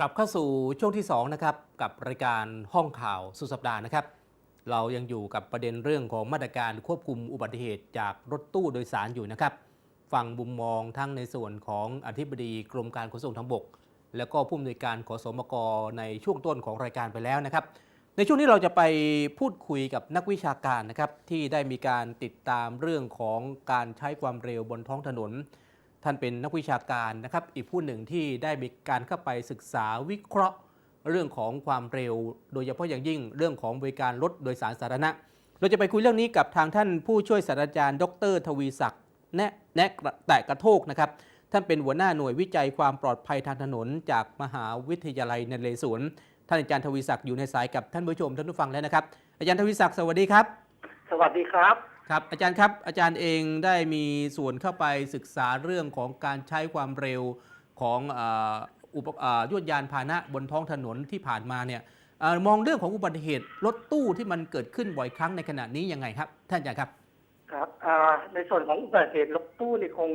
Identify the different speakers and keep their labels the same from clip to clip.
Speaker 1: กลับเข้าสู่ช่วงที่2นะครับกับรายการห้องข่าวสุดสัปดาห์นะครับ เรายังอยู่กับประเด็นเรื่องของมาตรการควบคุมอุบัติเหตุจากรถตู้โดยสารอยู่นะครับ ฟังมุมมองทั้งในส่วนของอธิบดีกรมการขนส่งทางบก แล้วก็ผู้อำนวยการขอสมกในช่วงต้นของรายการไปแล้วนะครับ ในช่วงนี้เราจะไปพูดคุยกับนักวิชาการนะครับที่ได้มีการติดตามเรื่องของการใช้ความเร็วบนท้องถนน ท่านเป็นนักวิชาการนะครับ อีกผู้หนึ่งที่ได้มีการเข้าไปศึกษาวิเคราะห์ เรื่องของความเร็ว โดยเฉพาะอย่างยิ่งเรื่องของบริการรถโดยสารสาธารณะ เราจะไปคุยเรื่องนี้กับทางท่านผู้ช่วยศาสตราจารย์ ดร ทวีศักดิ์แนะแนะแตะกระโทกนะครับ ท่านเป็นหัวหน้าหน่วยวิจัยความปลอดภัยทางถนน จากมหาวิทยาลัยนเรศวรท่านอาจารย์ทวีศักดิ์อยู่ในสายกับท่านผู้ชมท่านผู้ฟังแล้วนะครับ อาจารย์ทวีศักดิ์สวัสดีครับ
Speaker 2: สวัสดีครับ
Speaker 1: ครับอาจารย์ครับอาจารย์เองได้มีส่วนเข้าไปศึกษาเรื่องของการใช้ความเร็วของเอ่ออุปเอ่อยวดยานพาหนะบนท้องถนนที่ผ่านมาเนี่ยเอ่อมองเรื่องของอุบัติเหตุรถตู้ที่มันเกิดขึ้นบ่อยครั้งในขณะนี้ยังไงครับ ท่านอาจารย์ครับ
Speaker 2: ครับอ่าในส่วนของอุบัติเหตุรถตู้นี่คง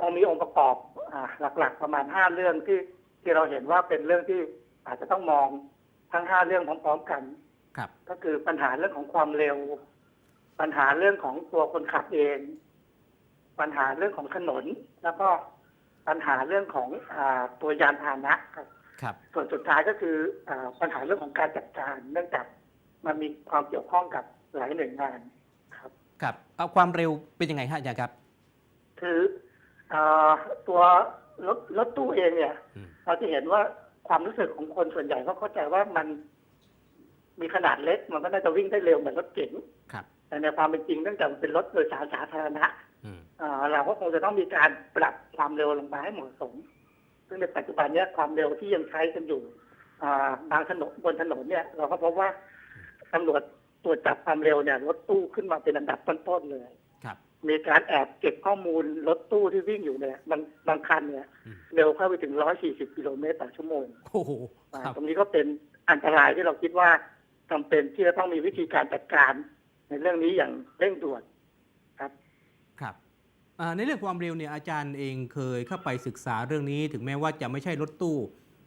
Speaker 2: คงมีองค์ประกอบอ่าหลัก ๆ ประมาณห้าเรื่องที่ที่เราเห็นว่าเป็นเรื่องที่อาจจะต้องมองทั้งห้าเรื่องพร้อมๆกัน
Speaker 1: ครับ
Speaker 2: ก็คือปัญหาเรื่องของความเร็ว ปัญหาเรื่องของตัวคนขับเอง ปัญหาเรื่องของถนน แล้วก็ปัญหาเรื่องของอาตัวยานพาหนะครับ
Speaker 1: ครับ
Speaker 2: ส่วนสุดท้ายก็คืออาปัญหาเรื่องของการจัดการ เนื่องจากมันมีความเกี่ยวข้องกับหลายหน่วยงานครับ
Speaker 1: ครับเอาความเร็วเป็นยังไงฮะอาจารย์ครับ
Speaker 2: คืออาตัวรถรถตู้เองเนี่ย
Speaker 1: อืม
Speaker 2: เราจะเห็นว่าความรู้สึกของคนส่วนใหญ่ก็เข้าใจว่ามันมีขนาดเล็กมันก็น่าจะวิ่งได้เร็วเหมือนรถเก๋ง
Speaker 1: ครับ
Speaker 2: แต่ในความเป็นจริงเนื่องจากมันเป็นรถโดยสารสาธารณะ
Speaker 1: อืม
Speaker 2: อ่าเราก็คงจะต้องมีการปรับความเร็วลงมาให้เหมาะสม ซึ่งในปัจจุบันเนี้ยความเร็วที่ยังใช้กันอยู่อ่าบางถนนบนถนนเนี่ย เราก็พบว่าตำรวจตรวจจับความเร็วเนี่ยรถตู้ขึ้นมาเป็นอันดับต้นๆเลย
Speaker 1: ครับ
Speaker 2: มีการแอบเก็บข้อมูลรถตู้ที่วิ่งอยู่เนี่ยบางบางคันเนี่ย
Speaker 1: อืม
Speaker 2: เร็วเข้าไปถึง140กิโลเมตรต่อชั่วโมง
Speaker 1: โอ้โห
Speaker 2: อ่า
Speaker 1: ครับ
Speaker 2: ตรงนี้ก็เป็นอันตรายที่เราคิดว่าจำเป็นที่จะต้องมีวิธีการจัดการ ในเรื่องนี้อย่างเร่งด่วน
Speaker 1: ครับอ่าในเรื่องความเร็วเนี่ยอาจารย์เองเคยเข้าไปศึกษาเรื่องนี้ ถึงแม้ว่าจะไม่ใช่รถตู้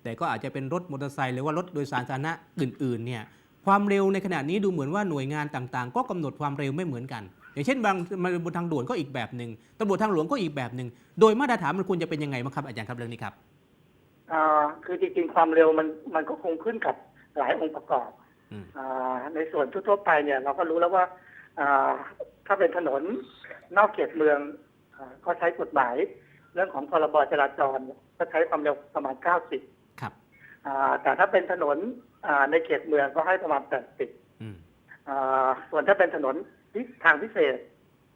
Speaker 1: แต่ก็อาจจะเป็นรถมอเตอร์ไซค์หรือว่ารถโดยสารสาธารณะอื่นๆเนี่ยความเร็วในขณะนี้ดูเหมือนว่าหน่วยงานต่างๆ ก็กำหนดความเร็วไม่เหมือนกัน อย่างเช่นบางบนทางด่วนก็อีกแบบหนึ่งตำรวจทางหลวงก็อีกแบบหนึ่งโดยมาตรฐานมันควรจะเป็นยังไงบ้างครับอาจารย์ครับเรื่องนี้ครับ
Speaker 2: อ่าคือจริงๆความเร็วมันมันก็คงขึ้นกับหลายองค์ประกอบ
Speaker 1: อืม
Speaker 2: อา ในส่วนทั่วๆไปเนี่ย เราก็รู้แล้วว่าอ่าถ้าเป็นถนนนอกเขตเมืองอาก็ใช้กฎหมาย เรื่องของพรบจราจรเนี่ยก็ใช้ความเร็วประมาณ 90
Speaker 1: ครับ
Speaker 2: อ่าแต่ถ้าเป็นถนนอ่าในเขตเมืองก็ให้ประมาณ 80
Speaker 1: อืม
Speaker 2: อ่าส่วนถ้าเป็นถนนที่ทางพิเศษ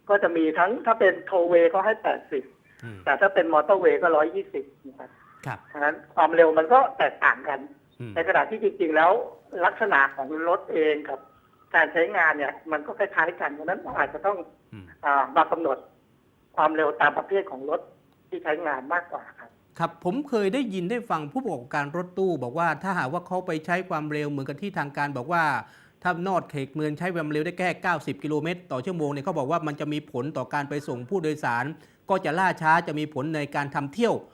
Speaker 2: ก็จะมีทั้งถ้าเป็นโทเวย์ก็ให้ 80
Speaker 1: อืม
Speaker 2: แต่ถ้าเป็นมอเตอร์เวย์ก็ 120นะครับ
Speaker 1: ครับ
Speaker 2: เพราะฉะนั้นความเร็วมันก็แตกต่างกัน
Speaker 1: อืม
Speaker 2: ในขณะที่จริงๆแล้วลักษณะของรถเองกับ การใช้งานเนี่ย มันก็คล้ายๆกันเพราะฉะนั้นเราอาจจะต้อง
Speaker 1: อืม
Speaker 2: อามากำหนดความเร็วตามประเภทของรถที่ใช้งานมากกว่าครับ
Speaker 1: ครับผมเคยได้ยินได้ฟังผู้ประกอบการรถตู้ บอกว่าถ้าหากว่าเขาไปใช้ความเร็วเหมือนกับที่ทางการบอกว่าถ้านอดเขตเมืองใช้ความเร็วได้แค่ 90 กิโลเมตรต่อชั่วโมงเนี่ยเขาบอกว่ามันจะมีผลต่อการไปส่งผู้โดยสาร ก็จะล่าช้าจะมีผลในการทำเที่ยวอะ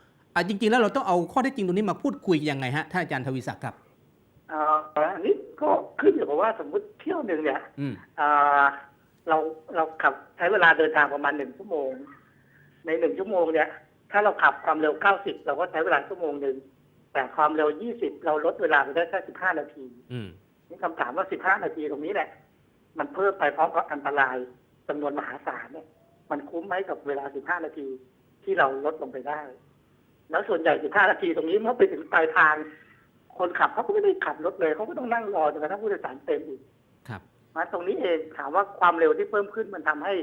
Speaker 1: จริง ๆ แล้วเราต้องเอาข้อเท็จจริงตรงนี้มาพูดคุยยังไงฮะท่านอาจารย์ทวีศักดิ์ครับ
Speaker 2: อ่าอันนี้ก็ขึ้นอยู่กับว่าสมมติเที่ยวหนึ่งเนี่ย
Speaker 1: อืม
Speaker 2: อ่าเราเราขับใช้เวลาเดินทางประมาณหนึ่งชั่วโมง ในหนึ่งชั่วโมงเนี่ย ถ้าเราขับความเร็ว90เราก็ใช้เวลาชั่วโมงหนึ่งแต่ความเร็ว20เราลดเวลาไปได้แค่15นาที
Speaker 1: อืม
Speaker 2: นี่คำถามว่า15นาทีตรงนี้แหละ มันเพิ่มไปพร้อมกับอันตรายจำนวนมหาศาลเนี่ย มันคุ้มไหมกับเวลา15นาทีที่เราลดลงไปได้ แล้วส่วนใหญ่15นาทีตรงนี้เมื่อไปถึงปลายทาง คนขับเขาก็ไม่ได้ขับรถเลยเขาก็ต้องนั่งรอจนกระทั่งผู้โดยสารเต็มอีก
Speaker 1: ครับ
Speaker 2: มาตรงนี้เองถามว่าความเร็วที่เพิ่มขึ้นมันทำให้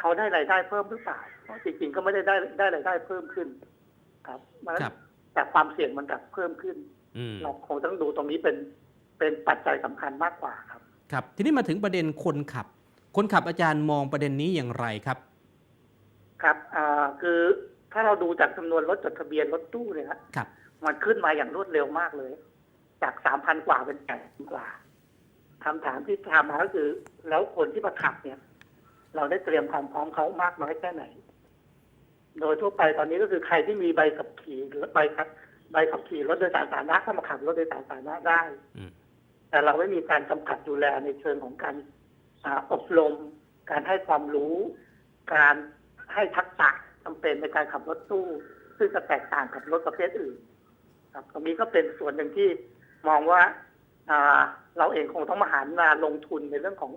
Speaker 2: เขาได้รายได้เพิ่มหรือเปล่าเพราะจริงๆก็ไม่ได้ได้ได้รายได้เพิ่มขึ้น ครับมัน
Speaker 1: ครับ
Speaker 2: แต่ความเสี่ยงมันกลับเพิ่มขึ้น
Speaker 1: อืม
Speaker 2: เราคงต้องดูตรงนี้เป็นเป็นปัจจัยสำคัญมากกว่าครับ
Speaker 1: ครับ ทีนี้มาถึงประเด็นคนขับ คนขับอาจารย์มองประเด็นนี้อย่างไรครับ
Speaker 2: ครับอ่าคือ ถ้าเราดูจากจำนวนรถจดทะเบียนรถตู้เนี่ยฮะ
Speaker 1: ครับ
Speaker 2: มันขึ้นมาอย่างรวดเร็วมากเลย จากสามพันกว่าเป็นแปดพันกว่าคำถามที่ถามมาก็คือ แล้วคนที่มาขับเนี่ย เราได้เตรียมความพร้อมเขามากน้อยแค่ไหน โดยทั่วไปตอนนี้ก็คือใครที่มีใบขับขี่หรือใบขับใบขับขี่รถโดยสารสาธารณะเข้ามาขับรถโดยสารสาธารณะได้
Speaker 1: อืม
Speaker 2: แต่เราไม่มีการกำกับดูแลในเชิงของการอาอบรม การให้ความรู้ การให้ทักษะ จำเป็นในการขับรถตู้ ซึ่งจะแตกต่างกับรถประเภทอื่น ครับ ตรงนี้ก็เป็นส่วนหนึ่งที่มองว่าเราเองคงต้องมาหันมาลงทุนในเรื่องของ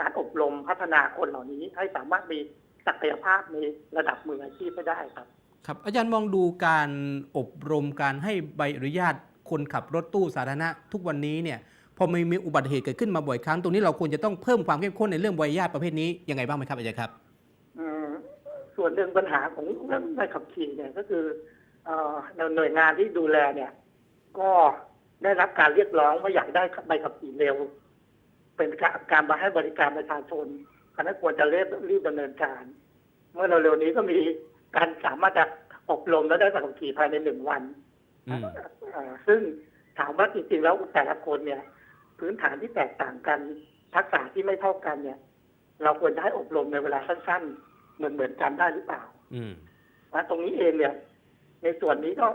Speaker 2: การอบรมพัฒนาคนเหล่านี้ ให้สามารถมีศักยภาพในระดับมืออาชีพได้ครับ
Speaker 1: ครับอาจารย์มองดูการอบรมการให้ใบอนุญาตคนขับรถตู้สาธารณะทุกวันนี้เนี่ยพอมีมีอุบัติเหตุเกิดขึ้นมาบ่อยครั้งตรงนี้เราควรจะต้องเพิ่มความเข้มข้นในเรื่องใบอนุญาตประเภทนี้ยังไงบ้างไหมครับอาจารย์ครับ
Speaker 2: ส่วนหนึ่งปัญหาของเรื่องใบขับขี่เนี่ยก็คือเอ่อหน่วยงานที่ดูแลเนี่ย ก็ได้รับการเรียกร้องว่าอยากได้ใบขับขี่เร็ว เป็นการการมาให้บริการประชาชนคณะควรจะรีบรีบดำเนินการ เมื่อเร็วๆนี้ก็มีการสามารถจะอบรมและได้ใบขับขี่ภายในหนึ่งวัน
Speaker 1: อืม
Speaker 2: เอ่อซึ่งถามว่าจริงๆแล้วแต่ละคนเนี่ย พื้นฐานที่แตกต่างกันทักษะที่ไม่เท่ากันเนี่ย เราควรจะให้อบรมในเวลาสั้นๆ เหมือนเหมือนๆกันได้หรือเปล่า
Speaker 1: อืม
Speaker 2: นะตรงนี้เองเนี่ย ในส่วนนี้ก็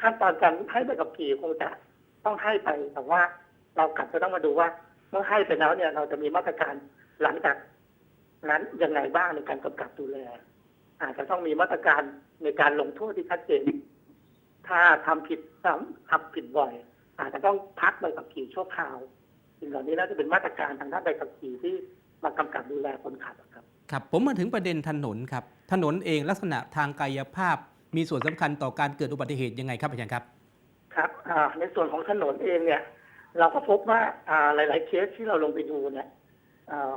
Speaker 2: ขั้นตอนการให้ใบขับขี่คงจะต้องให้ไปแต่ว่า เรากลับจะต้องมาดูว่าเมื่อให้ไปแล้วเนี่ย เราจะมีมาตรการหลังจากนั้นยังไงบ้างในการกำกับดูแล อาจจะต้องมีมาตรการในการลงโทษที่ชัดเจน ถ้าทำผิดซ้ำทำผิดบ่อย อาจจะต้องพักใบขับขี่ชั่วคราวสิ่งเหล่านี้น่าจะเป็นมาตรการทางด้านใบขับขี่ที่มากำกับดูแลคนขับอะครับ
Speaker 1: ครับผมมาถึงประเด็นถนนครับถนนเองลักษณะทางกายภาพ มีส่วนสำคัญต่อการเกิดอุบัติเหตุยังไงครับอาจารย์ครับ
Speaker 2: ครับอ่าในส่วนของถนนเองเนี่ย เราก็พบว่าอ่าหลาย ๆ เคสที่เราลงไปดูเนี่ยอ่า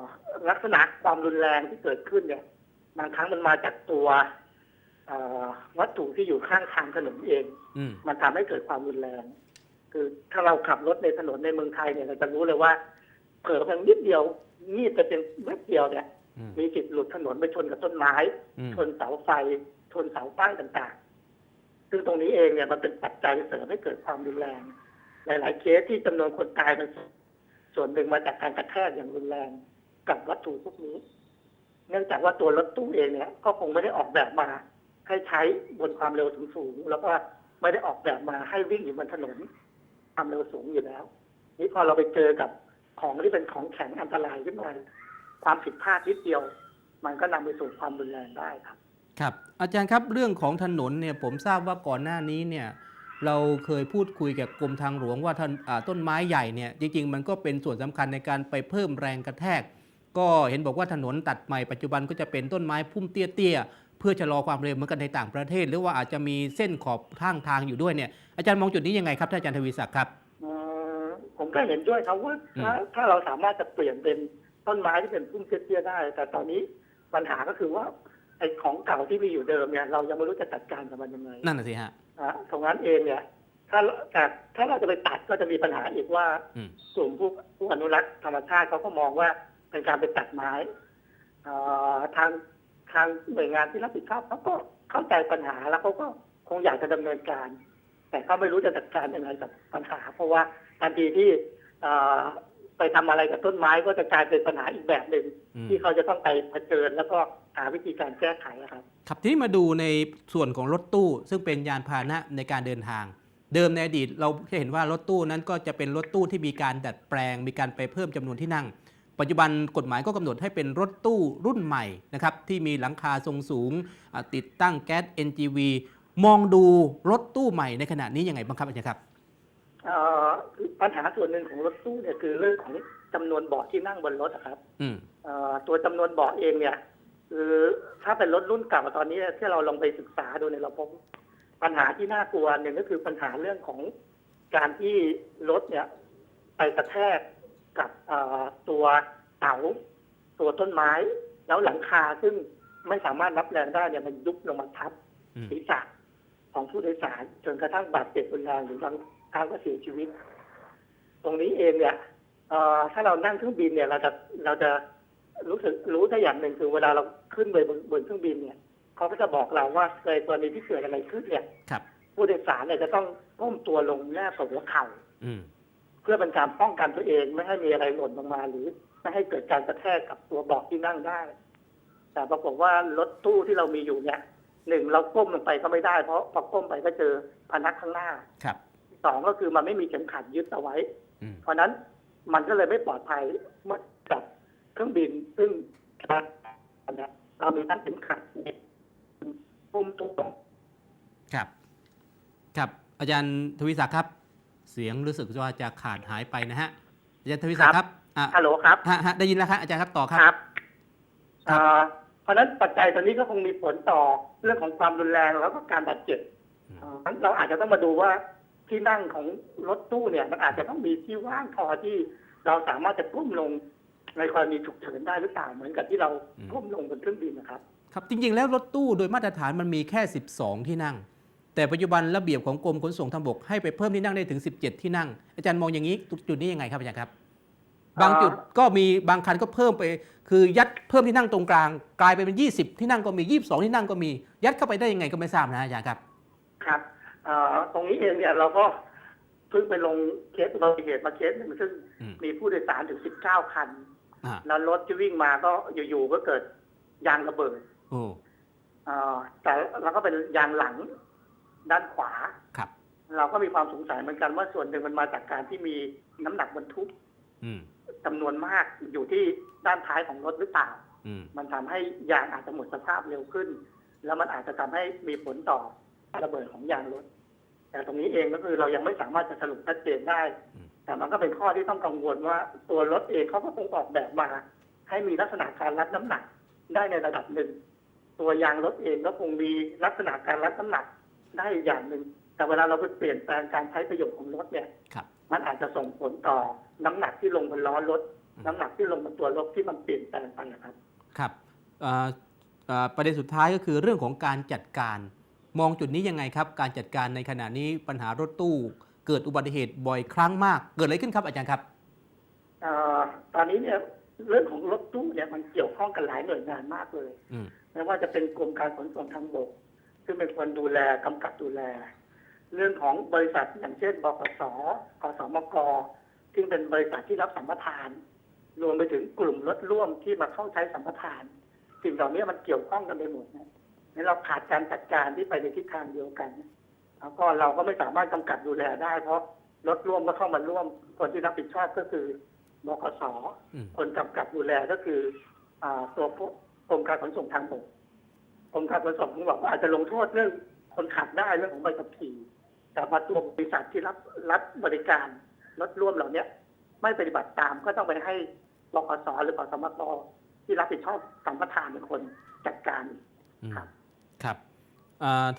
Speaker 2: ลักษณะความรุนแรงที่เกิดขึ้นเนี่ยบางครั้งมันมาจากตัวอ่าวัตถุที่อยู่ข้างทางถนนเอง
Speaker 1: อืม
Speaker 2: มันทำให้เกิดความรุนแรง คือถ้าเราขับรถในถนนในเมืองไทยเนี่ยเราจะรู้เลยว่าเผลอเพียงนิดเดียวนีดจะเป็นเม็ดเดียวเนี่ย
Speaker 1: อื ม
Speaker 2: มีสิทธิ์หลุดถนนไปชนกับต้นไม้
Speaker 1: อืม
Speaker 2: ชนเสาไฟ ชนเสาป้ายต่างๆ ซึ่งตรงนี้เองเนี่ยมันเป็นปัจจัยเสริมให้เกิดความรุนแรง หลาย ๆ เคสที่จำนวนคนตายมันส่วนหนึ่งมาจากการกระแทกอย่างรุนแรงกับวัตถุพวกนี้ เนื่องจากว่าตัวรถตู้เองเนี่ย ก็คงไม่ได้ออกแบบมา ให้ใช้บนความเร็วสูงๆแล้วก็ไม่ได้ออกแบบมาให้วิ่งอยู่บนถนนความเร็วสูงอยู่แล้ว นี่พอเราไปเจอกับของที่เป็นของแข็งอันตรายขึ้นมา ความผิดพลาดนิดเดียว มันก็นำไปสู่ความรุนแรงได้ครับ
Speaker 1: ครับ อาจารย์ครับเรื่องของถนนเนี่ยผมทราบว่าก่อนหน้านี้เนี่ยเราเคยพูดคุยกับกรมทางหลวงว่าท่านอ่าต้นไม้ใหญ่เนี่ยจริง ๆ มันก็เป็นส่วนสำคัญในการไปเพิ่มแรงกระแทก ก็เห็นบอกว่าถนนตัดใหม่ปัจจุบันก็จะเป็นต้นไม้พุ่มเตี้ยๆเพื่อชะลอความเร็วเหมือนกันในต่างประเทศ หรือว่าอาจจะมีเส้นขอบทางทางอยู่ด้วยเนี่ยอาจารย์มองจุดนี้ยังไงครับท่านอาจารย์ทวีศักดิ์ครับ
Speaker 2: อืมผมก็เห็นด้วยครับว่าถ้าถ้าเราสามารถจะเปลี่ยนเป็น ต้นไม้ที่เป็นพุ่มเตี้ยๆได้ แต่ตอนนี้ปัญหาก็คือว่าไอ้ของเก่าที่มีอยู่เดิมเนี่ยเรายังไม่รู้จะจัดการกับมันยังไง
Speaker 1: นั่นน่ะสิฮะ
Speaker 2: อะตรงนั้นเองเนี่ย ถ้าแต่ถ้าเราจะไปตัดก็จะมีปัญหาอีกว่า
Speaker 1: อืม
Speaker 2: กลุ่มผู้ผู้อนุรักษ์ธรรมชาติเขาก็มองว่าเป็นการไปตัดไม้อ่าทางทางหน่วยงานที่รับผิดชอบเขาก็เข้าใจปัญหาแล้วเขาก็คงอยากจะดำเนินการ แต่เขาไม่รู้จะจัดการยังไงกับปัญหา เพราะว่าทันทีที่อ่า ไปทำอะไรกับต้นไม้ก็จะกลายเป็นปัญหาอีกแบบหนึ่ง
Speaker 1: อืม
Speaker 2: ที่เขาจะต้องไปเผชิญแล้วก็หาวิธีการแก้ไขอะครับ
Speaker 1: ครับทีนี้มาดูในส่วนของรถตู้ ซึ่งเป็นยานพาหนะในการเดินทาง เดิมในอดีตเราจะเห็นว่ารถตู้นั้นก็จะเป็นรถตู้ที่มีการดัดแปลง มีการไปเพิ่มจำนวนที่นั่ง ปัจจุบันกฎหมายก็กำหนดให้เป็นรถตู้รุ่นใหม่นะครับที่มีหลังคาทรงสูงอ่าติดตั้งแก๊ส NGV มองดูรถตู้ใหม่ในขณะนี้ยังไงบ้างครับอาจารย์ครับ
Speaker 2: เอ่อ ปัญหาส่วนหนึ่งของรถตู้เนี่ยคือเรื่องของจำนวนเบาะที่นั่งบนรถอะครับ
Speaker 1: อืม
Speaker 2: เอ่อตัวจำนวนเบาะเองเนี่ยคือถ้าเป็นรถรุ่นเก่าตอนนี้ที่เราลองไปศึกษาดูเนี่ยเราพบปัญหาที่น่ากลัวหนึ่งก็คือปัญหาเรื่องของการที่รถเนี่ย ไปกระแทกกับเอ่อตัวเสาตัวต้นไม้ แล้วหลังคาซึ่งไม่สามารถรับแรงได้เนี่ยมันยุบลงมาทับ
Speaker 1: อืม
Speaker 2: ศีรษะของผู้โดยสารจนกระทั่งบาดเจ็บรุนแรงหรือบาง ครั้งก็เสียชีวิต ตรงนี้เองเนี่ยเอ่อถ้าเรานั่งเครื่องบินเนี่ย เราจะเราจะรู้สึกรู้ได้อย่างหนึ่งคือเวลาเราขึ้นไปบนบนเครื่องบินเนี่ยเขาก็จะบอกเราว่าในกรณีที่เกิดอะไรขึ้นเนี่ย
Speaker 1: ครับ
Speaker 2: ผู้โดยสารเนี่ยจะต้องก้มตัวลงแนบกับหัวเข่า
Speaker 1: อืม
Speaker 2: เพื่อเป็นการป้องกันตัวเองไม่ให้มีอะไรหล่นลงมาหรือไม่ให้เกิดการกระแทกกับตัวเบาะที่นั่งได้ แต่ปรากฏว่ารถตู้ที่เรามีอยู่เนี่ยหนึ่งเราก้มลงไปก็ไม่ได้เพราะพอก้มไปก็เจอพนักข้างหน้า
Speaker 1: ครับ
Speaker 2: สองก็คือมันไม่มีเข็มขัดยึดเอาไว้
Speaker 1: อืม
Speaker 2: เพราะฉะนั้นมันก็เลยไม่ปลอดภัยเมื่อกับเครื่องบินซึ่งเรามีตั้งเข็มขัดปุ่มตัว
Speaker 1: ครับ ครับอาจารย์ทวีศักดิ์ครับ เสียงรู้สึกว่าจะขาดหายไปนะฮะอาจารย์ทวีศักดิ์ครับอะ
Speaker 2: ฮัลโหลครับ
Speaker 1: ฮะฮะได้ยินแล้วครับอาจารย์ครับต่อครับ
Speaker 2: ครับ
Speaker 1: ครับ
Speaker 2: เอ่อเพราะฉะนั้นปัจจัยตัวนี้ก็คงมีผลต่อเรื่องของความรุนแรงแล้วก็การบาดเจ็บ
Speaker 1: อืม
Speaker 2: เอ่อเราอาจจะต้องมาดูว่า ที่นั่งของรถตู้เนี่ย มันอาจจะต้องมีที่ว่างพอที่เราสามารถจะก้มลงในกรณีฉุกเฉินได้หรือเปล่าเหมือนกับที่เราก้มลงบนเครื่องบินนะครับ
Speaker 1: ครับจริง ๆ แล้วรถตู้โดยมาตรฐานมันมีแค่ 12 ที่นั่ง แต่ปัจจุบันระเบียบของกรมขนส่งทางบกให้ไปเพิ่มที่นั่งได้ถึง 17 ที่นั่ง อาจารย์มองอย่างนี้จุดนี้ยังไงครับอาจารย์ครับ บางจุดก็มีบางคันก็เพิ่มไป คือยัดเพิ่มที่นั่งตรงกลาง กลายไปเป็น 20 ที่นั่งก็มี 22 ที่นั่งก็มี ยัดเข้าไปได้ยังไงก็ไม่ทราบนะอาจารย์ครับ
Speaker 2: ครับเอ่อ ตรงนี้เองเนี่ยเราก็เพิ่งไปลงเคสอุบัติเหตุมาเคสหนึ่งซึ่ง
Speaker 1: อืม
Speaker 2: มีผู้โดยสารถึง19คัน
Speaker 1: อ่า
Speaker 2: แล้วรถที่วิ่งมาก็อยู่ๆก็เกิดยางระเบิด
Speaker 1: โอ้
Speaker 2: เอ่อแต่เราก็เป็นยางหลังด้านขวา
Speaker 1: ครับ
Speaker 2: เราก็มีความสงสัยเหมือนกันว่าส่วนหนึ่งมันมาจากการที่มีน้ำหนักบรรทุก
Speaker 1: อืม
Speaker 2: จำนวนมากอยู่ที่ด้านท้ายของรถหรือเปล่า
Speaker 1: อืม
Speaker 2: มันทำให้ยางอาจจะหมดสภาพเร็วขึ้น แล้วมันอาจจะทำให้มีผลต่อระเบิดของยางรถ แต่ตรงนี้เองก็คือเรายังไม่สามารถจะสรุปชัดเจนได้ แต่มันก็เป็นข้อที่ต้องกังวลว่าตัวรถเองเขาก็คงออกแบบมา ให้มีลักษณะการรับน้ำหนักได้ในระดับหนึ่ง ตัวยางรถเองก็คงมีลักษณะการรับน้ำหนักได้อีกอย่างหนึ่ง แต่เวลาเราไปเปลี่ยนแปลงการใช้ประโยชน์ของรถเนี่ย
Speaker 1: ครับ
Speaker 2: มันอาจจะส่งผลต่อน้ำหนักที่ลงบนล้อรถ
Speaker 1: อืม
Speaker 2: น้ำหนักที่ลงบนตัวรถที่มันเปลี่ยนแปลงไปนะครับ
Speaker 1: ครับเอ่อเอ่อประเด็นสุดท้ายก็คือเรื่องของการจัดการ มองจุดนี้ยังไงครับ การจัดการในขณะนี้ปัญหารถตู้ เกิดอุบัติเหตุบ่อยครั้งมาก เกิดอะไรขึ้นครับอาจารย์ครับ
Speaker 2: เอ่อตอนนี้เนี่ยเรื่องของรถตู้เนี่ยมันเกี่ยวข้องกันหลายหน่วยงานมากเลย
Speaker 1: อืม
Speaker 2: ไม่ว่าจะเป็นกรมการขนส่งทางบก ซึ่งเป็นคนดูแลกำกับดูแล เรื่องของบริษัทอย่างเช่นบกสกสมกซึ่งเป็นบริษัทที่รับสัมปทาน รวมไปถึงกลุ่มรถร่วมที่มาเข้าใช้สัมปทานสิ่งเหล่านี้มันเกี่ยวข้องกันไปหมดนะงั้ นเราขาดการจัดการที่ไปในทิศทางเดียวกัน แล้วก็เราก็ไม่สามารถกำกับดูแลได้ เพราะรถร่วมก็เข้ามาร่วม คนที่รับผิดชอบก็คือบกส
Speaker 1: อืม
Speaker 2: คนกำกับดูแลก็คืออาตัวพวกกรมการขนส่งทางบกกรมการขนส่งทางบกก็อาจจะลงโทษเรื่องคนขับได้เรื่องของใบขับขี่แต่มาตัวบริษัทที่รับรับบริการรถร่วมเหล่าเนี้ยไม่ปฏิบัติตามก็ต้องไปให้บกสหรือกสมกที่รับผิดชอบสัมปทานเป็นคนจัดการ
Speaker 1: อืม
Speaker 2: ครับ
Speaker 1: ครับอ่า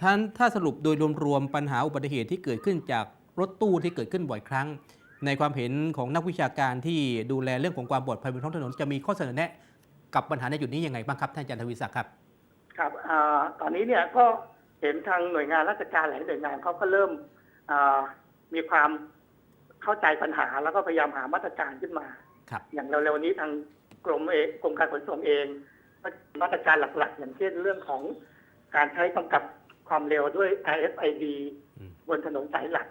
Speaker 1: ท่านถ้าสรุปโดยรวมๆปัญหาอุบัติเหตุที่เกิดขึ้นจากรถตู้ที่เกิดขึ้นบ่อยครั้ง ในความเห็นของนักวิชาการที่ดูแลเรื่องของความปลอดภัยบนท้องถนนจะมีข้อเสนอแนะ กับปัญหาในจุดนี้ยังไงบ้างครับท่านอาจารย์ทวีศักดิ์ครับ
Speaker 2: ครับอาตอนนี้เนี่ยก็เห็นทางหน่วยงานราชการหลายหน่วยงานเขาก็เริ่มอ่ามีความเข้าใจปัญหาแล้วก็พยายามหามาตรการขึ้นมา
Speaker 1: ครับ
Speaker 2: อย่างเร็วๆนี้ทางกรมเองกรมการขนส่งเองก็มาตรการหลักๆ อย่างเช่นเรื่องของ การใช้กำกับความเร็วด้วย RFID บนถนนสายหลัก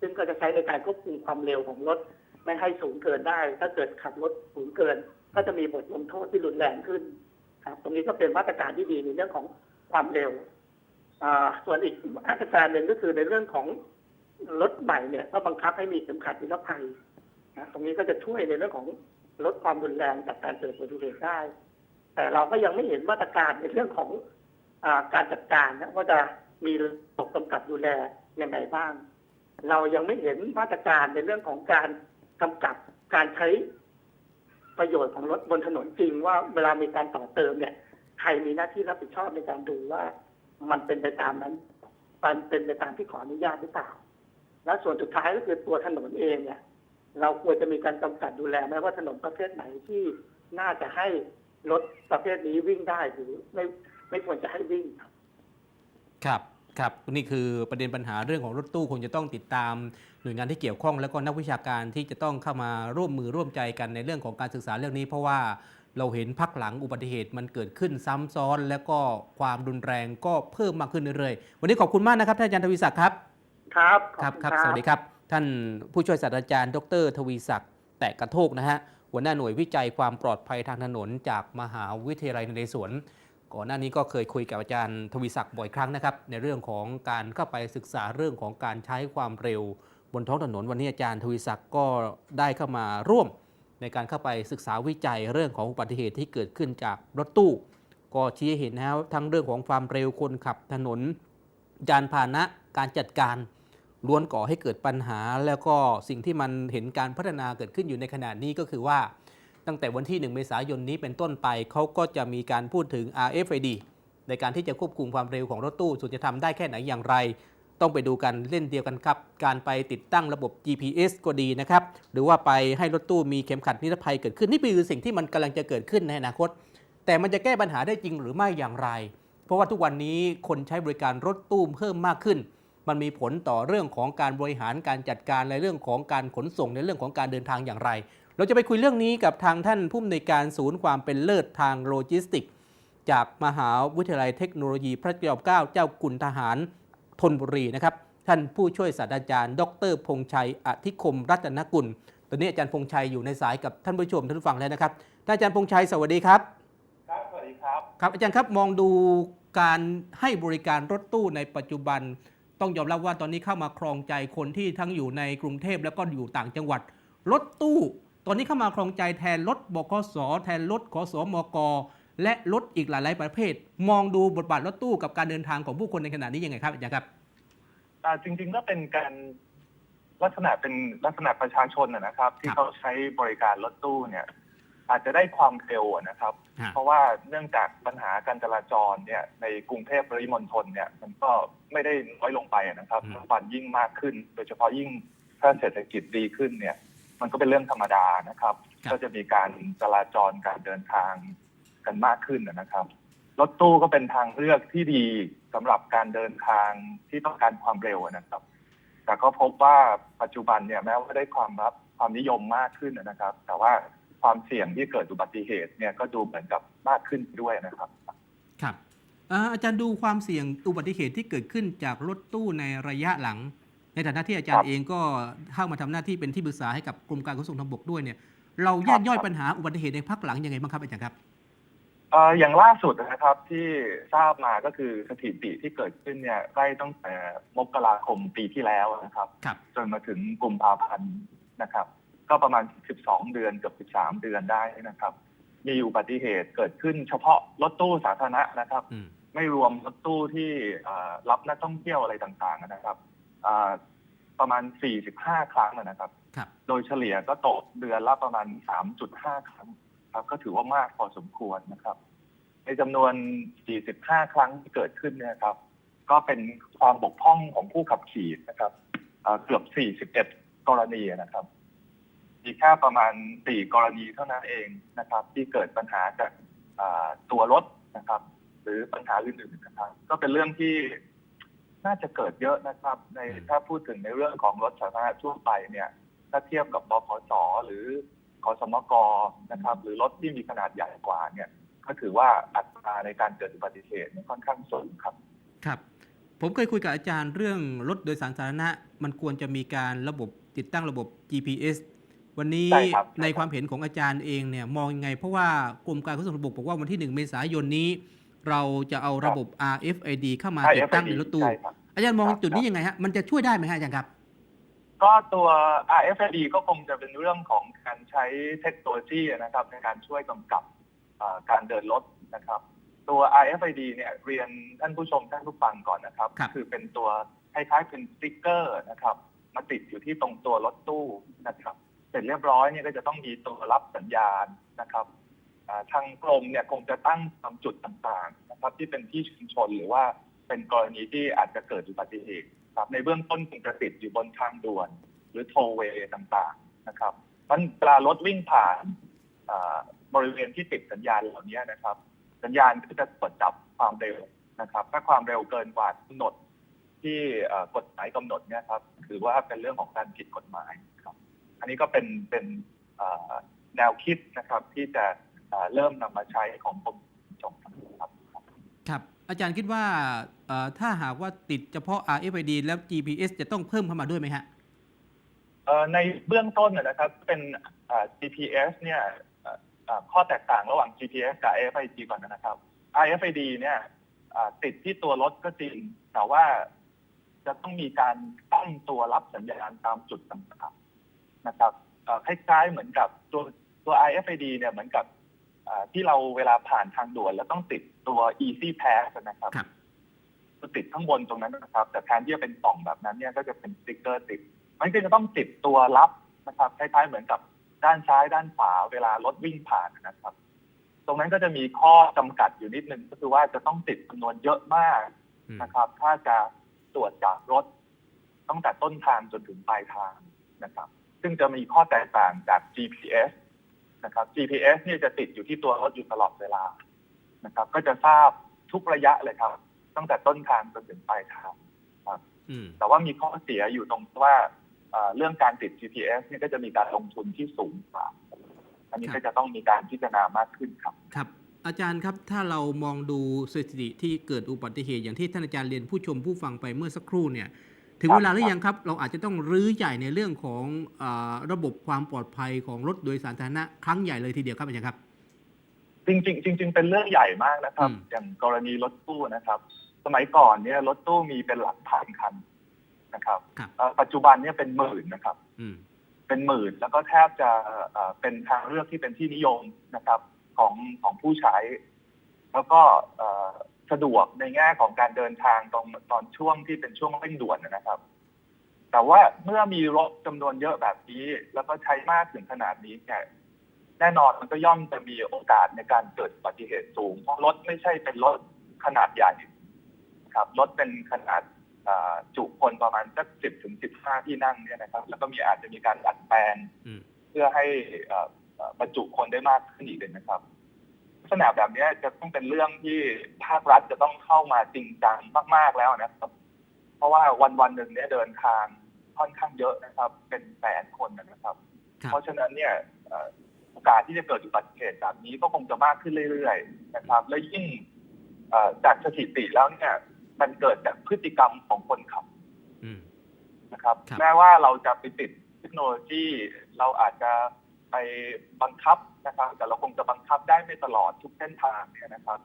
Speaker 2: ซึ่งก็จะใช้ในการควบคุมความเร็วของรถ ไม่ให้สูงเกินได้ ถ้าเกิดขับรถสูงเกิน ก็จะมีบทลงโทษที่รุนแรงขึ้นครับ ตรงนี้ก็เป็นมาตรการที่ดีในเรื่องของความเร็วอ่าส่วนอีกมาตรการหนึ่งก็คือในเรื่องของรถใหม่เนี่ยก็บังคับให้มีเข็มขัดนิรภัยนะตรงนี้ก็จะช่วยในเรื่องของลดความรุนแรงจากการเกิดอุบัติเหตุได้ แต่เราก็ยังไม่เห็นมาตรการในเรื่องของ การจัดการนะว่าจะมีระบบกำกับดูแลยังไงบ้าง เรายังไม่เห็นมาตรการในเรื่องของการกำกับการใช้ประโยชน์ของรถบนถนนจริงว่าเวลามีการต่อเติมเนี่ย ใครมีหน้าที่รับผิดชอบในการดูว่ามันเป็นไปตามนั้น มันเป็นไปตามที่ขออนุญาตหรือเปล่า และส่วนสุดท้ายก็คือตัวถนนเองเนี่ย เราควรจะมีการกำกับดูแลไหมว่าถนนประเภทไหนที่น่าจะให้รถประเภทนี้วิ่งได้หรือไม่ ไม่ควรจะให้วิ่งครับ
Speaker 1: ครับครับนี่คือประเด็นปัญหาเรื่องของรถตู้คงจะต้องติดตามหน่วยงานที่เกี่ยวข้อง แล้วก็นักวิชาการที่จะต้องเข้ามาร่วมมือร่วมใจกันในเรื่องของการศึกษาเรื่องนี้ เพราะว่าเราเห็นพักหลังอุบัติเหตุมันเกิดขึ้นซ้ำซ้อน แล้วก็ความรุนแรงก็เพิ่มมากขึ้นเรื่อยๆวันนี้ขอบคุณมากนะครับท่านอาจารย์ทวีศักดิ์ครับ
Speaker 2: ครับข
Speaker 1: ค
Speaker 2: อ
Speaker 1: รับ
Speaker 2: ณ
Speaker 1: ครับสวัสดีครับ ท่านผู้ช่วยศาสตราจารย์ ดร ทวีศักดิ์แตะกระโทกนะฮะหัวหน้าหน่วยวิจัยความปลอดภัยทางถนนจากมหาวิทยาลัยนเรศวร ก่อนหน้านี้ก็เคยคุยกับอาจารย์ทวีศักดิ์บ่อยครั้งนะครับ ในเรื่องของการเข้าไปศึกษาเรื่องของการใช้ความเร็ว บนท้องถนนวันนี้อาจารย์ทวีศักดิ์ก็ได้เข้ามาร่วม ในการเข้าไปศึกษาวิจัยเรื่องของอุบัติเหตุที่เกิดขึ้นจากรถตู้ ก็ชี้ให้เห็นนะครับทั้งเรื่องของความเร็วคนขับถนน ยานพาหนะการจัดการล้วนก่อให้เกิดปัญหา แล้วก็สิ่งที่มันเห็นการพัฒนาเกิดขึ้นอยู่ในขณะนี้ก็คือว่า ตั้งแต่วันที่ 1 เมษายนนี้เป็นต้นไป เขาก็จะมีการพูดถึง RFID ในการที่จะควบคุมความเร็วของรถตู้ส่วนจะทำได้แค่ไหนอย่างไร ต้องไปดูกันเล่นเดียวกันครับ การไปติดตั้งระบบ GPS ก็ดีนะครับ หรือว่าไปให้รถตู้มีเข็มขัดนิรภัยเกิดขึ้นนี่คือสิ่งที่มันกำลังจะเกิดขึ้นในอนาคต แต่มันจะแก้ปัญหาได้จริงหรือไม่อย่างไร เพราะว่าทุกวันนี้คนใช้บริการรถตู้เพิ่มมากขึ้น มันมีผลต่อเรื่องของการบริหารการจัดการในเรื่องของการขนส่งในเรื่องของการเดินทางอย่างไร เราจะไปคุยเรื่องนี้กับทางท่านผู้อำนวยการศูนย์ความเป็นเลิศทางโลจิสติกส์จากมหาวิทยาลัยเทคโนโลยีพระจอมเกล้าเจ้ากุลทหารธนบุรีนะครับ ท่านผู้ช่วยศาสตราจารย์ ดร พงษ์ชัยอธิคมรัตนกุล ตอนนี้อาจารย์พงษ์ชัยอยู่ในสายกับท่านผู้ชมท่านผู้ฟังแล้วนะครับท่านอาจารย์พงษ์ชัยสวัสดีครับ
Speaker 3: ครับสวัสดีครับ
Speaker 1: ครับ อาจารย์ครับมองดูการให้บริการรถตู้ในปัจจุบัน ต้องยอมรับว่าตอนนี้เข้ามาครองใจคนที่ทั้งอยู่ในกรุงเทพแล้วก็อยู่ต่างจังหวัดรถตู้ ตอนนี้เข้ามาครองใจแทนรถบกสแทนรถขสมก และรถอีกหลาย ๆ ประเภท มองดูบทบาทรถตู้กับการเดินทางของผู้คนในขณะนี้ยังไงครับอาจารย์ครับ
Speaker 3: อ่าจริง ๆ ก็เป็นการลักษณะเป็นลักษณะประชาชนนะนะครับ ที่
Speaker 1: ครับ
Speaker 3: เขาใช้บริการรถตู้เนี่ย อาจจะได้ความเร็วอะนะครับ
Speaker 1: ฮะ
Speaker 3: เพราะว่าเนื่องจากปัญหาการจราจรเนี่ย ในกรุงเทพปริมณฑลเนี่ย มันก็ไม่ได้น้อยลงไปอะนะครับ
Speaker 1: อืม
Speaker 3: ปัจจุบันยิ่งมากขึ้น โดยเฉพาะยิ่งถ้าเศรษฐกิจดีขึ้นเนี่ย มันก็เป็นเรื่องธรรมดานะครับ ก็จะมีการจราจรการเดินทางกันมากขึ้นนะครับ รถตู้ก็เป็นทางเลือกที่ดีสำหรับการเดินทางที่ต้องการความเร็วนะครับ แต่ก็พบว่าปัจจุบันเนี่ยแม้ว่าได้ความรับความนิยมมากขึ้นนะครับ แต่ว่าความเสี่ยงที่เกิดอุบัติเหตุเนี่ยก็ดูเหมือนกับมากขึ้นด้วยนะครับ
Speaker 1: ครับอ่าอาจารย์ดูความเสี่ยงอุบัติเหตุที่เกิดขึ้นจากรถตู้ในระยะหลัง ในฐานะที่อาจาร
Speaker 3: ครั
Speaker 1: ย์
Speaker 3: บ
Speaker 1: เองก็เข้ามาทำหน้าที่เป็นที่ปรึกษาให้กับกรมการขนส่งทางบกด้วยเนี่ย เราแยกย่อย
Speaker 3: ครับ
Speaker 1: ปัญหาอุบัติเหตุในภาคหลังยังไงบ้างครับอาจารย์ครับ
Speaker 3: เอ่ออย่างล่าสุดนะครับที่ทราบมาก็คือสถิติที่เกิดขึ้นเนี่ยไล่ตั้งแต่มกราคมปีที่แล้วนะครับ
Speaker 1: ครับ
Speaker 3: จนมาถึงกุมภาพันธ์นะครับ ก็ประมาณ 12 เดือนเกือบ13 เดือนได้นะครับ มีอุบัติเหตุเกิดขึ้นเฉพาะรถตู้สาธารณะนะครับ
Speaker 1: อืม
Speaker 3: ไม่รวมรถตู้ที่เอ่อรับนักท่องเที่ยวอะไรต่างๆนะครับอ่า ประมาณ 45 ครั้งนะครับ
Speaker 1: ครับ
Speaker 3: โดยเฉลี่ยก็ตกเดือนละประมาณ 3.5 ครั้งครับ ก็ถือว่ามากพอสมควรนะครับ ในจำนวน 45 ครั้งที่เกิดขึ้นเนี่ยครับ ก็เป็นความบกพร่องของผู้ขับขี่นะครับเอ่อเกือบ 41 กรณีนะครับ มีแค่ประมาณ 4 กรณีเท่านั้นเองนะครับ ที่เกิดปัญหาจากอ่าตัวรถนะครับ หรือปัญหาอื่นๆนะครับ ก็เป็นเรื่องที่ น่าจะเกิดเยอะนะครับ ใน
Speaker 1: อืม
Speaker 3: ถ้าพูดถึงในเรื่องของรถสาธารณะทั่วไปเนี่ยถ้าเทียบกับบขสหรือขสมกนะครับ หรือรถที่มีขนาดใหญ่กว่าเนี่ย ก็ถือว่าอัตราในการเกิดอุบัติเหตุเนี่ยค่อนข้างสูงครับ
Speaker 1: ครับ ผมเคยคุยกับอาจารย์เรื่องรถโดยสารสาธารณะ มันควรจะมีการระบบติดตั้งระบบ GPS วันนี้
Speaker 3: ใช่ครับ
Speaker 1: ในความเห็นของอาจารย์เองเนี่ยมองยังไง เพราะว่ากรมการขนส่งทางบกบอกว่าวันที่ 1 เมษายนนี้ เราจะเอาระบบ RFID เข้ามาติดตั้งในรถตู้
Speaker 3: ใช่ครับ
Speaker 1: อาจารย์มอง
Speaker 3: ครับ
Speaker 1: จุดนี้ยังไงฮะ มันจะช่วยได้ไหมฮะอาจารย์ครับ
Speaker 3: ก็ตัว RFID ก็คงจะเป็นเรื่องของการใช้เทคโนโลยีนะครับ ในการช่วยกำกับเอ่อการเดินรถนะครับ ตัว RFID เนี่ยเรียนท่านผู้ชมท่านผู้ฟังก่อนนะครับ
Speaker 1: ครับ
Speaker 3: คือเป็นตัวคล้ายๆเป็นสติ๊กเกอร์นะครับ มาติดอยู่ที่ตรงตัวรถตู้นะครับ เสร็จเรียบร้อยเนี่ยก็จะต้องมีตัวรับสัญญาณนะครับอ่า ทางกรมเนี่ยคงจะตั้งตามจุดต่างๆนะครับที่เป็นที่ชุมชนหรือว่าเป็นกรณีที่อาจจะเกิดอุบัติเหตุครับในเบื้องต้นคงจะติดอยู่บนทางด่วน หรือโทเวย์ต่างๆนะครับมันเวลารถวิ่งผ่านบริเวณที่ติดสัญญาณเหล่านี้นะครับ สัญญาณก็จะตรวจจับความเร็วนะครับ ถ้าความเร็วเกินกว่ากำหนดที่กฎหมายกำหนดเนี่ยครับถือว่าเป็นเรื่องของการผิดกฎหมายครับ อันนี้ก็เป็นเป็นแนวคิดนะครับที่จะ เอ่อเริ่มนำมาใช้ของกรมขนส่งทางบกครับ
Speaker 1: ครับ อาจารย์คิดว่าเอ่อถ้าหากว่าติดเฉพาะ RFID แล้ว GPS จะต้องเพิ่มเข้ามาด้วยไหมฮะ
Speaker 3: เอ่อในเบื้องต้นนะนะครับเป็นเอ่อ GPS เนี่ยเอ่อเอ่อข้อแตกต่างระหว่าง GPS กับ RFID ก่อนนะครับ RFID เนี่ยอ่าติดที่ตัวรถก็จริง แต่ว่าจะต้องมีการตั้งตัวรับสัญญาณตามจุดต่างๆนะครับเอ่อคล้ายๆเหมือนกับตัวตัว RFID เนี่ยเหมือนกับอ่า ที่เราเวลาผ่านทางด่วน แล้วต้องติดตัว Easy Pass นะครับ
Speaker 1: ครับ
Speaker 3: ติดข้างบนตรงนั้นนะครับ แต่แทนที่จะเป็นกล่องแบบนั้นเนี่ยก็จะเป็นสติ๊กเกอร์ติด มันก็จะต้องติดตัวรับนะครับคล้ายๆเหมือนกับด้านซ้ายด้านขวาเวลารถวิ่งผ่านนะครับ ตรงนั้นก็จะมีข้อจำกัดอยู่นิดนึงก็คือว่าจะต้องติดจำนวนเยอะมาก
Speaker 1: อืม
Speaker 3: นะครับ ถ้าจะตรวจจับรถตั้งแต่ต้นทางจนถึงปลายทางนะครับ ซึ่งจะมีข้อแตกต่างจาก GPS นะครับ GPS เนี่ยจะติดอยู่ที่ตัวรถอยู่ตลอดเวลานะครับ ก็จะทราบทุกระยะเลยครับ ตั้งแต่ต้นทางจนถึงปลายทาง
Speaker 1: อืม
Speaker 3: แต่ว่ามีข้อเสียอยู่ตรงที่ว่าเอ่อเรื่องการติด GPS เนี่ยก็จะมีการลงทุนที่สูงกว่าอันนี้
Speaker 1: ครับ
Speaker 3: ก็จะต้องมีการพิจารณามากขึ้นครับ
Speaker 1: ครับ อาจารย์ครับถ้าเรามองดูสถิติที่เกิดอุบัติเหตุอย่างที่ท่านอาจารย์เรียนผู้ชมผู้ฟังไปเมื่อสักครู่เนี่ย ถึง
Speaker 3: ครับ
Speaker 1: เวลาหรือยังครับ เราอาจจะต้องรื้อใหญ่ในเรื่องของอาระบบความปลอดภัยของรถโดยสารสาธารณะครั้งใหญ่เลยทีเดียวครับอาจารย์ครับ
Speaker 3: จริงๆจริง ๆ เป็นเรื่องใหญ่มากนะครับ
Speaker 1: อืม
Speaker 3: อย่างกรณีรถตู้นะครับ สมัยก่อนเนี่ยรถตู้มีเป็นหลักพันคันนะครับ
Speaker 1: ครับ
Speaker 3: เอ่อปัจจุบันเนี่ยเป็นหมื่นนะครับ
Speaker 1: อืม
Speaker 3: เป็นหมื่นแล้วก็แทบจะเอ่อเป็นทางเลือกที่เป็นที่นิยมนะครับ ของของผู้ใช้ แล้วก็เอ่อ สะดวกในแง่ของการเดินทางตอนตอนช่วงที่เป็นช่วงเร่งด่วนนะครับ แต่ว่าเมื่อมีรถจำนวนเยอะแบบนี้ แล้วก็ใช้มากถึงขนาดนี้เนี่ยแน่นอนมันก็ย่อมจะมีโอกาสในการเกิดอุบัติเหตุสูง เพราะรถไม่ใช่เป็นรถขนาดใหญ่ครับรถเป็นขนาดอ่าจุคนประมาณสักสิบถึงสิบห้าที่นั่งเนี่ยนะครับ แล้วก็มีอาจจะมีการดัดแปลง
Speaker 1: อืม
Speaker 3: เพื่อให้เอ่อเอ่อบรรจุคนได้มากขึ้นอีกเลยนะครับลัก ษณะแบบนี้จะต้องเป็นเรื่องที่ภาครัฐจะต้องเข้ามาจริงจังมาก ๆแล้วนะครับ เพราะว่าวันวันๆหนึ่งเนี่ยเดินทางค่อนข้างเยอะนะครับ เป็นแสนคนนะครับ
Speaker 1: ครับ
Speaker 3: เพราะฉะนั้นเนี่ยเอ่อโอกาสที่จะเกิดอุบัติเหตุแบบนี้ก็คงจะมากขึ้นเรื่อยๆนะครับ และยิ่งเอ่อจากสถิติแล้วเนี่ย มันเกิดจากพฤติกรรมของคนขับ
Speaker 1: อืม
Speaker 3: นะครับ
Speaker 1: ครับ
Speaker 3: แม้ว่าเราจะไปติดเทคโนโลยีเราอาจจะ ไปบังคับนะครับ แต่เราคงจะบังคับได้ไม่ตลอดทุกเส้นทางเนี่ยนะครับ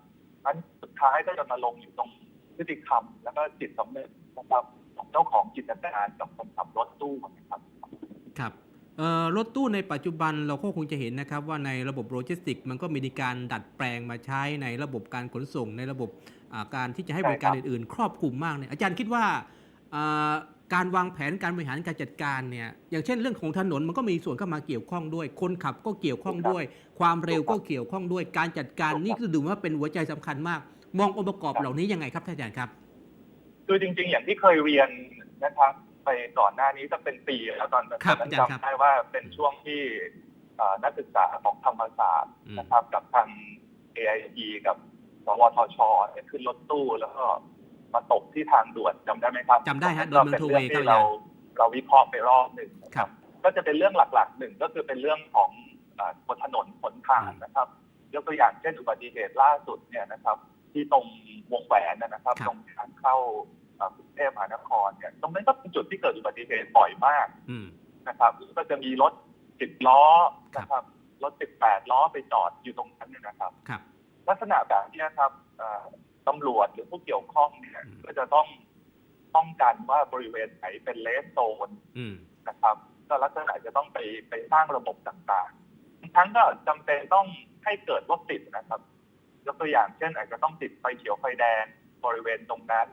Speaker 3: นั้นสุดท้ายก็จะมาลงอยู่ตรงพฤติกรรม แล้วก็จิตสำนึกนะครับของเจ้าของกิจการกับคนขับรถตู้นะครับ
Speaker 1: ครับเอ่อรถตู้ในปัจจุบันเราก็คงจะเห็นนะครับ ว่าในระบบโลจิสติกส์มันก็มีการดัดแปลงมาใช้ในระบบการขนส่งในระบบอ่าการที่จะให้บริการ
Speaker 3: ใช่ครับ
Speaker 1: อื่น ๆ ครอบคลุมมากเนี่ยอาจารย์คิดว่าอ่า การวางแผนการบริหารการจัดการเนี่ยอย่างเช่นเรื่องของถนนมันก็มีส่วนเข้ามาเกี่ยวข้องด้วย คนขับก็เกี่ยวข้องด้วย ความเร็วก็เกี่ยวข้องด้วย การจัดการนี่คือดูว่าเป็นหัวใจสำคัญมาก มององค์ประกอบเหล่านี้ยังไงครับท่านอาจารย์ครับ
Speaker 3: คือจริง ๆ อย่างที่เคยเรียนนะครับไปก่อนหน้านี้จะเป็นปีแล้วตอนนั้น
Speaker 1: ครับ
Speaker 3: ตอนนั้น
Speaker 1: อาจารย์ครับ
Speaker 3: จำได้ว่าเป็นช่วงที่เอ่อนักศึกษาของธรรมศาสตร์
Speaker 1: อืม
Speaker 3: นะครับ กับทาง AIT กับสวทชเนี่ยขึ้นรถตู้แล้วก็ มาตกที่ทางด่วนจำได้ไหมครับ
Speaker 1: จำได้ฮะ
Speaker 3: ก็
Speaker 1: โดยเมือง
Speaker 3: เป็น
Speaker 1: โท
Speaker 3: เรื่
Speaker 1: เว
Speaker 3: อง
Speaker 1: ครับ
Speaker 3: ที่เราเราวิเคราะห์ไปรอบหนึ่งนะ
Speaker 1: ครับ
Speaker 3: ก็จะเป็นเรื่องหลักๆหนึ่งก็คือเป็นเรื่องของอ่าบนถนนหนทางนะครับยกตัวอย่างเช่นอุบัติเหตุล่าสุดเนี่ยนะครับ ที่ตรงวงแหวนนะครับ
Speaker 1: ครับ
Speaker 3: ตรงทางเข้าเอ่อกรุงเทพมหานครเนี่ยตรงนั้นก็เป็นจุดที่เกิดอุบัติเหตุบ่อยมาก
Speaker 1: อืม
Speaker 3: นะครับ ก็จะมีรถสิบล้อนะครับรถสิบแปดล้อไปจอดอยู่ตรงนั้นเนี่ยนะครับ
Speaker 1: ครับ
Speaker 3: ลักษณะแบบเนี้ยครับเอ่อ ตำรวจหรือผู้เกี่ยวข้องเนี่ย
Speaker 1: อืม
Speaker 3: ก็จะต้องป้องกันว่าบริเวณไหนเป็นเลสโซน
Speaker 1: อืม
Speaker 3: นะครับก็ลักษณะจะต้องไปไปสร้างระบบต่างๆบางครั้งก็จำเป็นต้องให้เกิดรถติดนะครับยกตัวอย่างเช่น อาจจะต้องติดไฟเขียวไฟแดงบริเวณตรงนั้น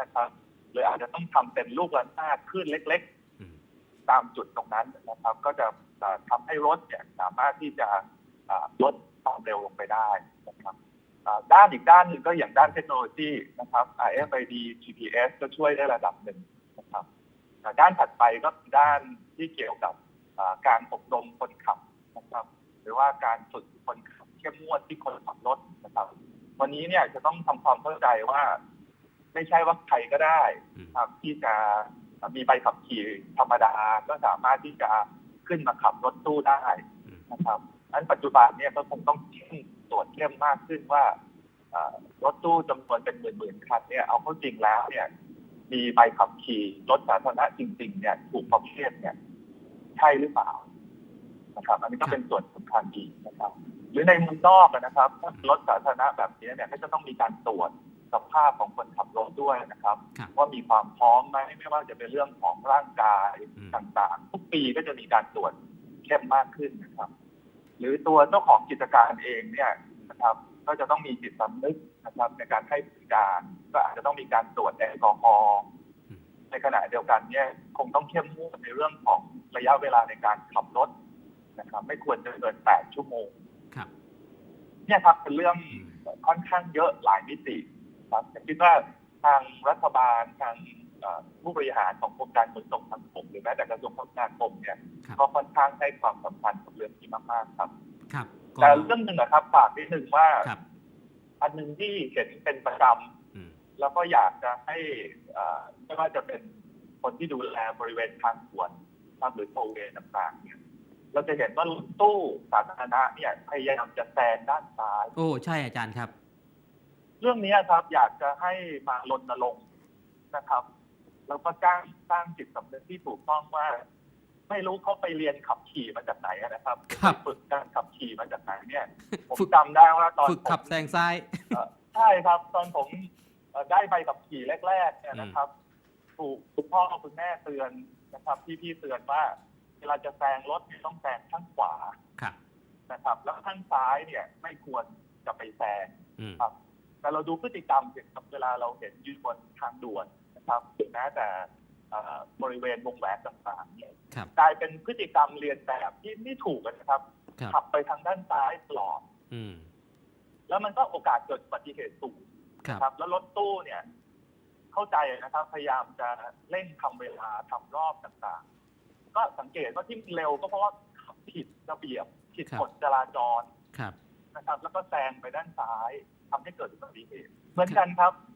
Speaker 3: นะครับหรืออาจจะต้องทำเป็นลูกระนาดขึ้นเล็ก
Speaker 1: อืม
Speaker 3: ๆตามจุดตรงนั้นนะครับ ก็จะเอ่อทำให้รถเนี่ยสามารถที่จะเอ่อลดความเร็วลงไปได้นะครับเอ่อ ด้านอีกด้านหนึ่งก็อย่างด้านเทคโนโลยีนะครับ RFID GPS ก็ช่วยได้ระดับหนึ่งนะครับแต่ด้านถัดไปก็คือด้านที่เกี่ยวกับเอ่อการอบรมคนขับนะครับ หรือว่าการฝึกคนขับเข้มงวดที่คนขับรถนะครับ วันนี้เนี่ยจะต้องทำความเข้าใจว่า ไม่ใช่ว่าใครก็ได้
Speaker 1: อืม
Speaker 3: ครับที่จะมีใบขับขี่ธรรมดาก็สามารถที่จะขึ้นมาขับรถตู้ได้
Speaker 1: อืม
Speaker 3: นะครับอันปัจจุบันเนี่ยก็คงต้องเข้ม ตรวจเข้มมากขึ้นว่าเอ่อรถตู้จำนวนเป็นหมื่นๆคันเนี่ยเอาเข้าจริงแล้วเนี่ยมีใบขับขี่รถสาธารณะจริง ๆ เนี่ยถูกประเภทเนี่ย ใช่หรือเปล่านะครับ อันนี้ก็เป็นส่วนสำคัญอีกนะครับรือในเมืองนอกอะนะครับถ้ารถสาธารณะแบบนี้เนี่ยก็จะต้องมีการตรวจสภาพของคนขับรถด้วยนะครับ
Speaker 1: ครับ
Speaker 3: ว่ามีความพร้อมไหมไม่ว่าจะเป็นเรื่องของร่างกาย
Speaker 1: อืม
Speaker 3: ต่างๆ ทุกปีก็จะมีการตรวจเข้มมากขึ้นนะครับ หรือตัวเจ้าของกิจการเองเนี่ยนะครับ ก็จะต้องมีจิตสำนึกนะครับ ในการให้บริการก็อาจจะต้องมีการตรวจแอลกอฮอล์ในขณะเดียวกันเนี่ยคงต้องเข้มงวดในเรื่องของระยะเวลาในการขับรถนะครับ ไม่ควรจะเกิน8ชั่วโมง
Speaker 1: ครับ
Speaker 3: เนี่ยครับเป็นเรื่อง
Speaker 1: อืม
Speaker 3: ค่อนข้างเยอะหลายมิติครับแต่คิดว่าทางรัฐบาลทางเอ่อผู้บริหารของกรมการขนส่งทางบกหรือแม้แต่กระทรวงคมนาคมเนี่ย
Speaker 1: ครับ
Speaker 3: ก็ค่อนข้างให้ความสำคัญกับเรื่องนี้มากๆครับ
Speaker 1: ครับก็
Speaker 3: แต่เรื่องหนึ่งนะครับฝากนิดนึงว่า
Speaker 1: ครับ
Speaker 3: อันหนึ่งที่เห็นเป็นประจ
Speaker 1: อืมำ
Speaker 3: แล้วก็อยากจะให้เอ่อไม่ว่าจะเป็นคนที่ดูแลบริเวณทางด่วนครับหรือโทเวย์ต่างๆเนี่ยเราจะเห็นว่ารถตู้สาธารณะเนี่ยพยายามจะแซงด้านซ้าย
Speaker 1: โอ้ใช่อาจารย์ครับ
Speaker 3: เรื่องนี้ครับอยากจะให้มารณรงค์นะครับ แล้วก็จ้างสร้างจิตสำนึกที่ถูกต้องว่า ไม่รู้เขาไปเรียนขับขี่มาจากไหนนะครับ
Speaker 1: ครับ
Speaker 3: ไปฝึกการขับขี่มาจากไหนเนี่ย ผม
Speaker 1: ฝึก
Speaker 3: จำได้ว่าตอน
Speaker 1: ฝึกขับ
Speaker 3: ผม
Speaker 1: แซงซ้าย
Speaker 3: เอ่อใช่ครับ ตอนผมเอ่อได้ใบขับขี่แรกๆเนี่ยนะครับ ถูกคุณพ่อคุณแม่เตือนนะครับพี่ๆเตือนว่า เวลาจะแซงรถเนี่ยต้องแซงข้างขวา
Speaker 1: ครับ
Speaker 3: นะครับ แล้วข้างซ้ายเนี่ยไม่ควรจะไปแซง
Speaker 1: อืม
Speaker 3: ครับ แต่เราดูพฤติกรรมสิครับเวลาเราเห็นยืนบนทางด่วนนะครับหรือแม้แต่เอ่อ บริเวณวงแหวนต่างๆเนี่ย
Speaker 1: ครับ
Speaker 3: กลายเป็นพฤติกรรมเรียนแบบที่ไม่ถูกกันนะครับ
Speaker 1: ครับ
Speaker 3: ขับไปทางด้านซ้ายตลอด
Speaker 1: อืม
Speaker 3: แล้วมันก็โอกาสเกิดอุบัติเหตุสูง
Speaker 1: ครับ
Speaker 3: ครับ แล้วรถตู้เนี่ย เข้าใจนะครับ พยายามจะเร่งทำเวลาทำรอบต่างๆ ก็สังเกตว่าที่มันเร็วก็เพราะว่าขับผิดระเบียบผิด
Speaker 1: ครับ
Speaker 3: กฎจราจร
Speaker 1: ครับ
Speaker 3: นะครับ แล้วก็แซงไปด้านซ้ายทำให้เกิดอุบัติเหตุเหมือนกันครับ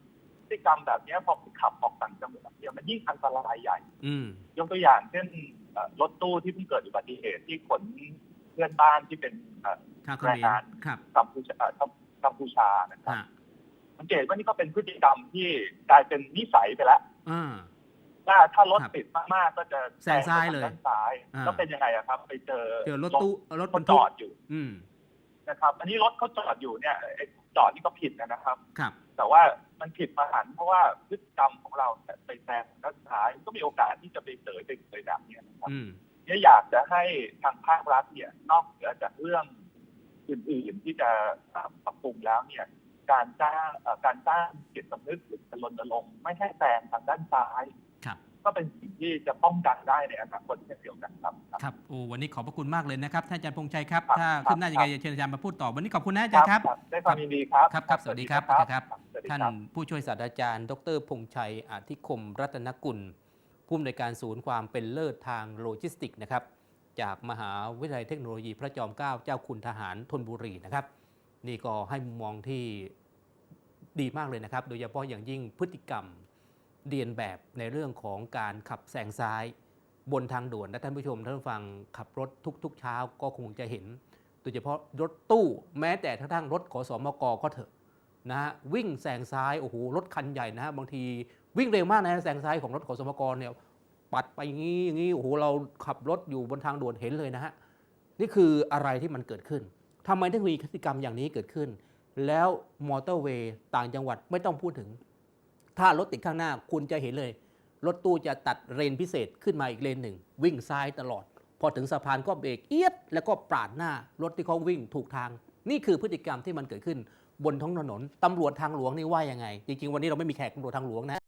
Speaker 3: พฤ ติกรรมแบบนี้พอขับออกต่างจังหวัดเนี่ยมันยิ่งอันตรายใหญ่
Speaker 1: อืม
Speaker 3: ยกตัวอย่างเช่นเอ่อรถตู้ที่เพิ่งเกิดอุบัติเหตุที่ขนเพื่อนบ้านที่เป็นเอ่อ
Speaker 1: ชาวเข
Speaker 3: แร
Speaker 1: ม
Speaker 3: ง
Speaker 1: รงา
Speaker 3: น
Speaker 1: ครับ
Speaker 3: กัมพูชาเอ่อกัมพูชานะครับ
Speaker 1: ฮะ
Speaker 3: สังเกตว่านี่ก็เป็นพฤติกรรมที่กลายเป็นนิสัยไปแล้ว
Speaker 1: อ่า
Speaker 3: ว่าถ้ารถ
Speaker 1: ครับ
Speaker 3: ติดมากๆก็จะ
Speaker 1: แซงซ้ายเลย
Speaker 3: ไปทด้านซ้าย
Speaker 1: อ่า
Speaker 3: แล้วเป็นยังไงอะครับ ไปเจอ
Speaker 1: เจอรถตู้รถบร
Speaker 3: เขา
Speaker 1: ร
Speaker 3: จ
Speaker 1: ทุก
Speaker 3: อดอยู่
Speaker 1: อืม
Speaker 3: นะครับ อันนี้รถเขาจอดอยู่เนี่ยไอ้จอดนี่ก็ผิดนะครับ
Speaker 1: ครับ
Speaker 3: แต่ว่ามันผิดมาหันเพราะว่าพฤติกรรมของเราเนี่ยไปแซงด้านซ้ายก็มีโอกาสที่จะไปเสยไปเสยแบบเนี้ยนะครับ
Speaker 1: อืม
Speaker 3: เนี่ยอยากจะให้ทางภาครัฐเนี่ย นอกเหนือจากเรื่องอื่นๆที่จะเอ่อปรับปรุงแล้วเนี่ย การจ้างเอ่อการสร้างจิตสำนึกหรือการรณรงค์ไม่ให้แซงทางด้านซ้าย
Speaker 1: ครับ
Speaker 3: ก็เป็นสิ่งที่จะป้องกันได้ในอนาคตเช่นเดียวกันครับ
Speaker 1: ครับโอ้วันนี้ขอบพระคุณมากเลยนะครับท่านอาจารย์พงษ์ชัยครับ
Speaker 3: ครับ
Speaker 1: ถ้า
Speaker 3: ครับ
Speaker 1: ขึ้นหน้ายังไง
Speaker 3: ครับ
Speaker 1: เชิญอาจารย์มาพูดต่อ วันนี้ขอบคุณนะอาจารย์ครับ
Speaker 3: ได้ความยินดีครับ
Speaker 1: ครับครับ สวัสดีครับอาจารย์ครับ
Speaker 3: สวัสดี
Speaker 1: ท่าน
Speaker 3: ครับ
Speaker 1: ผู้ช่วยศาสตราจารย์ ดรพงษ์ชัยอาธิคมรัตนกุล ผู้อำนวยการศูนย์ความเป็นเลิศทางโลจิสติกส์นะครับ จากมหาวิทยาลัยเทคโนโลยีพระจอมเกล้าเจ้าคุณทหารธนบุรีนะครับ นี่ก็ให้มุมมองที่ดีมากเลยนะครับ โดยเฉพาะอย่างยิ่งพฤติกรรม เรียนแบบในเรื่องของการขับแซงซ้าย บนทางด่วนและท่านผู้ชมท่านผู้ฟังขับรถทุกๆเช้าก็คงจะเห็น โดยเฉพาะรถตู้แม้แต่กระทั่งรถขอสอมกก็เถอะนะฮะวิ่งแซงซ้ายโอ้โหรถคันใหญ่นะฮะบางทีวิ่งเร็วมากนะแซงซ้ายของรถขอสมกรเนี่ยปัดไปอย่างนี้อย่างนี้โอ้โหเราขับรถอยู่บนทางด่วนเห็นเลยนะฮะนี่คืออะไรที่มันเกิดขึ้นทำไมถึงมีพฤติกรรมอย่างนี้เกิดขึ้น แล้วมอเตอร์เวย์ต่างจังหวัดไม่ต้องพูดถึง ถ้ารถติดข้างหน้าคุณจะเห็นเลย รถตู้จะตัดเลนพิเศษขึ้นมาอีกเลนหนึ่ง วิ่งซ้ายตลอด พอถึงสะพานก็เบรกเอียด แล้วก็ปาดหน้ารถที่เขาวิ่งถูกทาง นี่คือพฤติกรรมที่มันเกิดขึ้นบนท้องถนนตำรวจทางหลวงนี่ว่ายังไง จริงๆ วันนี้เราไม่มีแขกตำรวจทางหลวงนะ